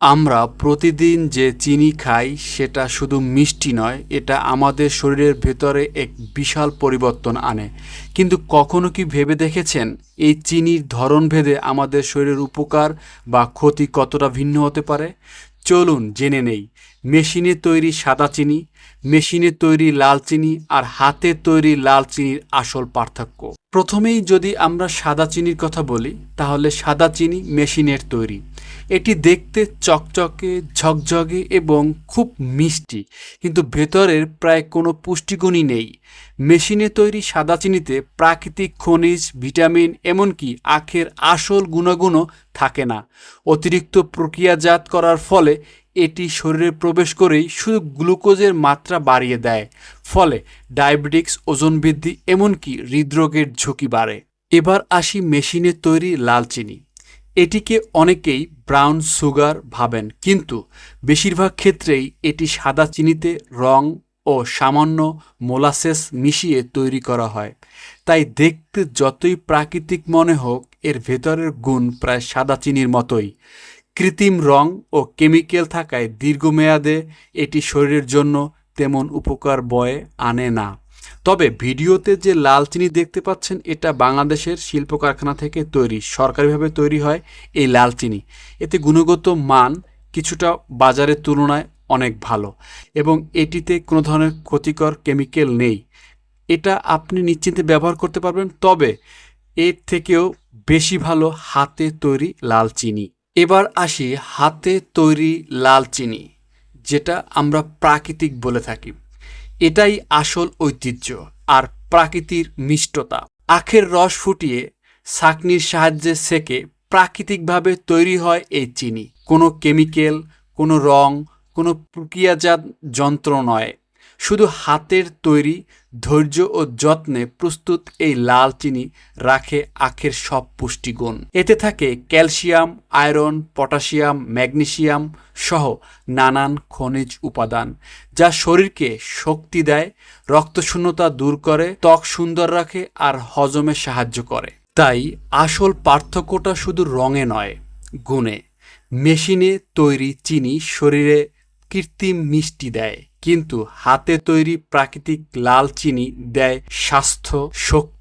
আমরা প্রতিদিন যে চিনি খাই, সেটা শুধু মিষ্টি নয়, এটা আমাদের শরীরের ভেতরে এক বিশাল পরিবর্তন আনে। কিন্তু কখনো কি ভেবে দেখেছেন, এই চিনির ধরন ভেদে আমাদের শরীরের উপকার বা ক্ষতি কতটা ভিন্ন হতে পারে? চলুন জেনে নেই। মেশিনে তৈরি সাদা চিনি, মেশিনে তৈরি লাল চিনি আর হাতে তৈরি লাল চিনির আসল পার্থক্য। প্রথমেই যদি আমরা সাদা চিনির কথা বলি, তাহলে সাদা চিনি মেশিনের তৈরি। এটি দেখতে চকচকে, ঝকঝকে এবং খুব মিষ্টি, কিন্তু ভেতরের প্রায় কোনো পুষ্টিগুণই নেই। মেশিনে তৈরি সাদা চিনিতে প্রাকৃতিক খনিজ, ভিটামিন, এমনকি আখের আসল গুণাগুণও থাকে না। অতিরিক্ত প্রক্রিয়াজাত করার ফলে এটি শরীরে প্রবেশ করেই শুধু গ্লুকোজের মাত্রা বাড়িয়ে দেয়, ফলে ডায়াবেটিক্স ওজন বৃদ্ধি এমনকি হৃদরোগের ঝুঁকি বাড়ে। এবার আসি মেশিনে তৈরি লাল চিনি। এটিকে অনেকেই ব্রাউন সুগার ভাবেন, কিন্তু বেশিরভাগ ক্ষেত্রেই এটি সাদা চিনিতে রং ও সামান্য মোলাসেস মিশিয়ে তৈরি করা হয়। তাই দেখতে যতই প্রাকৃতিক মনে হোক, এর ভেতরের গুণ প্রায় সাদা চিনির মতোই। কৃত্রিম রং ও কেমিক্যাল থাকায় দীর্ঘমেয়াদে এটি শরীরের জন্য তেমন উপকার বয়ে আনে না। তবে ভিডিওতে যে লাল চিনি দেখতে পাচ্ছেন, এটা বাংলাদেশের শিল্প কারখানা থেকে তৈরি, সরকারিভাবে তৈরি হয় এই লাল চিনি। এতে গুণগত মান কিছুটা বাজারের তুলনায় অনেক ভালো এবং এটিতে কোনো ধরনের ক্ষতিকর কেমিক্যাল নেই। এটা আপনি নিশ্চিন্তে ব্যবহার করতে পারবেন, তবে এর থেকেও বেশি ভালো হাতে তৈরি লাল চিনি। এবার আসি হাতে তৈরি লাল চিনি, যেটা আমরা প্রাকৃতিক বলে থাকি। এটাই আসল ঐতিহ্য আর প্রাকৃতির মিষ্টতা। আখের রস ফুটিয়ে ছাঁকনির সাহায্যে সেকে প্রাকৃতিকভাবে তৈরি হয় এই চিনি। কোনো কেমিক্যাল, কোনো রং, কোনো প্রক্রিয়াজাত যন্ত্র নয়। শুধু হাতের তৈরি, ধৈর্য ও যত্নে প্রস্তুত এই লাল চিনি রাখে আখের সব পুষ্টিগুণ। এতে থাকে ক্যালসিয়াম, আয়রন, পটাশিয়াম ম্যাগনেশিয়াম সহ নানান খনিজ উপাদান, যা শরীরকে শক্তি দেয়, রক্তশূন্যতা দূর করে, ত্বক সুন্দর রাখে আর হজমে সাহায্য করে। তাই আসল পার্থক্যটা শুধু রঙে নয়, গুণে। মেশিনে তৈরি চিনি শরীরে কৃত্রিম মিষ্টি দেয়। কিন্তু হাতে তৈরি প্রাকৃতিক লাল চিনি দেয় স্বাস্থ্য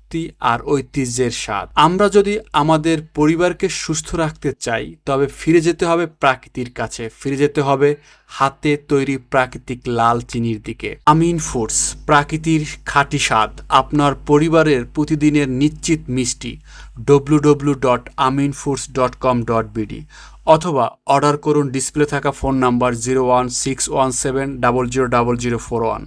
শক্তি আর ঐতিহ্যের স্বাদ। আমরা যদি আমাদের পরিবারকে সুস্থ রাখতে চাই, তবে ফিরে যেতে হবে প্রাকৃতির কাছে। ফিরে যেতে হবে হাতে তৈরি প্রাকৃতিক লাল চিনির দিকে। আমিন ফুডস, প্রাকৃতির খাঁটি স্বাদ, আপনার পরিবারের প্রতিদিনের নিশ্চিত মিষ্টি। W W dot Amin foods dot com dot B D অথবা অর্ডার করুন ডিসপ্লে থাকা phone number zero one six one seven double zero double zero four one.